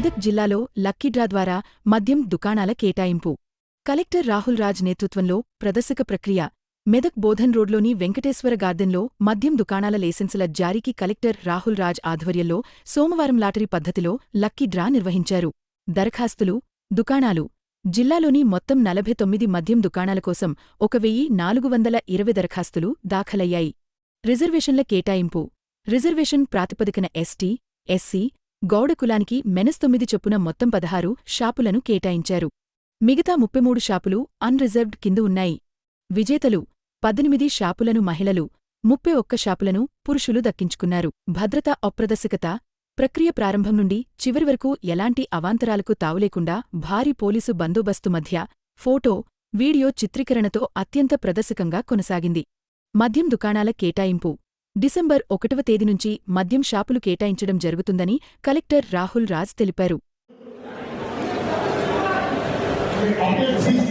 మెదక్ జిల్లాలో లక్కీడ్రా ద్వారా మద్యం దుకాణాల కేటాయింపు. కలెక్టర్ రాహుల్ రాజ్ నేతృత్వంలో ప్రదర్శక ప్రక్రియ. మెదక్ బోధన్ రోడ్లోని వెంకటేశ్వర గార్డెన్లో మద్యం దుకాణాల లైసెన్సుల జారీకి కలెక్టర్ రాహుల్ రాజ్ ఆధ్వర్యంలో సోమవారం లాటరీ పద్ధతిలో లక్కీ డ్రా నిర్వహించారు. దరఖాస్తులు దుకాణాలు. జిల్లాలోని మొత్తం నలభై తొమ్మిది మద్యం దుకాణాల కోసం ఒక వెయ్యి నాలుగు వందల ఇరవై దరఖాస్తులు దాఖలయ్యాయి. రిజర్వేషన్ల కేటాయింపు. రిజర్వేషన్ ప్రాతిపదికన ఎస్టీ ఎస్సీ గౌడకులానికి మెనస్తొమ్మిది మెనస్ తొమ్మిది చొప్పున మొత్తం పదహారు షాపులను కేటాయించారు. మిగతా ముప్పై మూడు షాపులు అన్రిజర్వ్డ్ కింద ఉన్నాయి. విజేతలు పద్దెనిమిది షాపులను మహిళలు ముప్పై ఒక్క షాపులను పురుషులు దక్కించుకున్నారు. భద్రతా అప్రదర్శకత ప్రక్రియ ప్రారంభం నుండి చివరి వరకు ఎలాంటి అవాంతరాలకు తావులేకుండా భారీ పోలీసు బందోబస్తు మధ్య ఫోటో వీడియో చిత్రీకరణతో అత్యంత ప్రదర్శకంగా కొనసాగింది. మద్యం దుకాణాల కేటాయింపు డిసెంబర్ ఒకటవ తేదీ నుంచి మద్యం షాపులు కేటాయించడం జరుగుతుందని కలెక్టర్ రాహుల్ రాజ్ తెలిపారు సిక్స్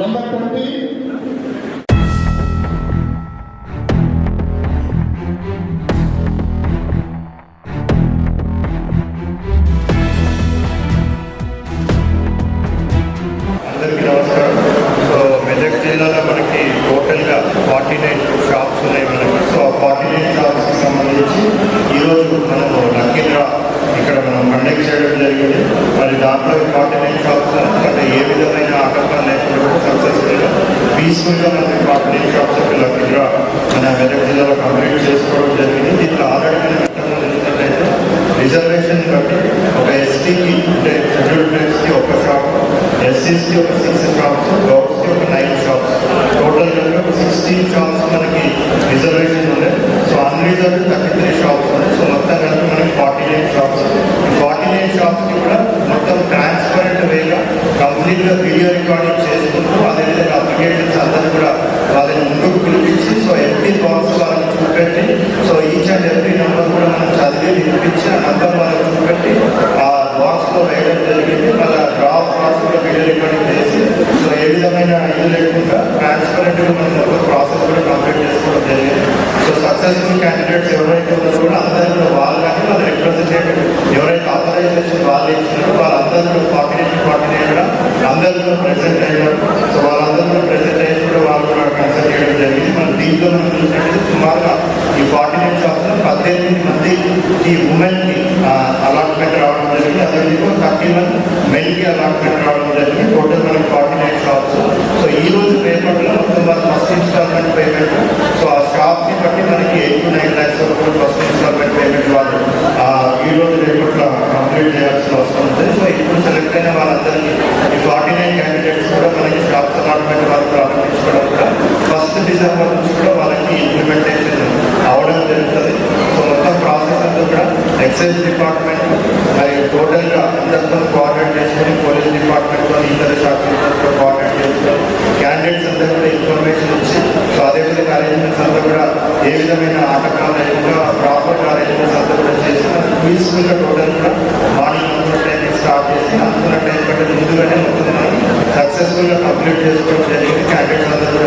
Number 20, మెదక్ జిల్లాలో కంప్లీట్ చేసుకోవడం జరిగింది. దీంట్లో ఆల్రెడీ చూసినట్లయితే రిజర్వేషన్ బట్టి ఒక ఎస్టీకి అంటే షెడ్యూల్ ట్రైబ్స్కి ఒక షాప్ ఎస్సీస్కి ఒక సిక్స్ షాప్స్ గౌడ్స్కి ఒక నైన్ షాప్స్ టోటల్ ఒక సిక్స్టీన్ షాప్స్ మనకి రిజర్వేషన్ ఉన్నాయి so unreserve thirty three shops ఉన్నాయి సో మొత్తం కలిపి మనకి forty nine shops forty nine షాప్స్కి కూడా మొత్తం ట్రాన్స్పరెంట్ వేగా కంప్లీట్గా వీడియో రికార్డింగ్ చేసుకుంటూ అదేవిధంగా అప్లికేషన్స్ అందరూ కూడా వాళ్ళని ముందుకు పిలిపించి సో ఎంపీ బాక్స్ వాళ్ళని చూపెట్టి so each and every number కూడా మనం చదివి వినిపించి ఆ నెంబర్ వాళ్ళకి చూపెట్టి ఆ బాక్స్లో వేయడం జరిగింది మళ్ళీ డ్రాప్ బాక్స్ కూడా వీడియో రికార్డింగ్ చేసి సో ఏ విధమైన ఇది లేకుండా ట్రాన్స్పరెంట్గా మనం మొత్తం ప్రాసెస్ కూడా కంప్లీట్ చేసుకోవడం జరిగింది సో సక్సెస్ఫుల్ క్యాండిడేట్స్ ఎవరైతే ఉన్నారో కూడా అందరూ కూడా వాళ్ళు కానీ వాళ్ళు రిప్రజెంటేటివ్ ఎవరైతే ఆథరైజేషన్ వాళ్ళు ఇచ్చినారో వాళ్ళందరూ కూడా ఫార్టీ నైన్ అందరిలో కూడా అందరూ కూడా ప్రెసెంట్ అయ్యారు. సో వాళ్ళందరూ కూడా ప్రెసెంట్ అయ్యి కూడా వాళ్ళు కూడా కన్సల్ట్ చేయడం జరిగింది. మన దీంట్లో మనం చూసినట్టు సుమారుగా ఈ కోఆర్డినేట్ నైన్ షాప్స్లో పద్దెనిమిది మంది ఈ ఉమెన్కి అలాట్మెంట్ రావడం జరిగింది. అదేవిధంగా థర్టీ వన్ మెన్కి అలాట్మెంట్ రావడం జరిగింది. టోటల్ మనకి కోఆర్డినేట్ షాప్స్ సో ఈ రోజు పేపర్లో మొత్తం ఎక్సైజ్ డిపార్ట్మెంట్ మరి టోటల్గా అందరితో కోఆర్డినేట్ చేసుకొని పోలీస్ డిపార్ట్మెంట్తో ఇతర శాఖలతో కోఆర్డినేట్ చేసుకొని క్యాండిడేట్స్ అందరి కూడా ఇన్ఫర్మేషన్ ఇచ్చి సో అదే విధంగా అరేంజ్మెంట్స్ అంతా కూడా ఏ విధమైన ఆటకాలు లేకుండా ప్రాపర్గా అరేంజ్మెంట్స్ అంతా కూడా చేసి మనకు పీస్ఫుల్గా టోటల్ కూడా మార్నింగ్ అనుకున్న టైం స్టార్ట్ చేసి అనుకున్న టైం కంటే ముందుగానే ఉంటుంది సక్సెస్ఫుల్గా కంప్లీట్ చేసుకోవడం జరిగింది. క్యాండిడేట్స్ అందరూ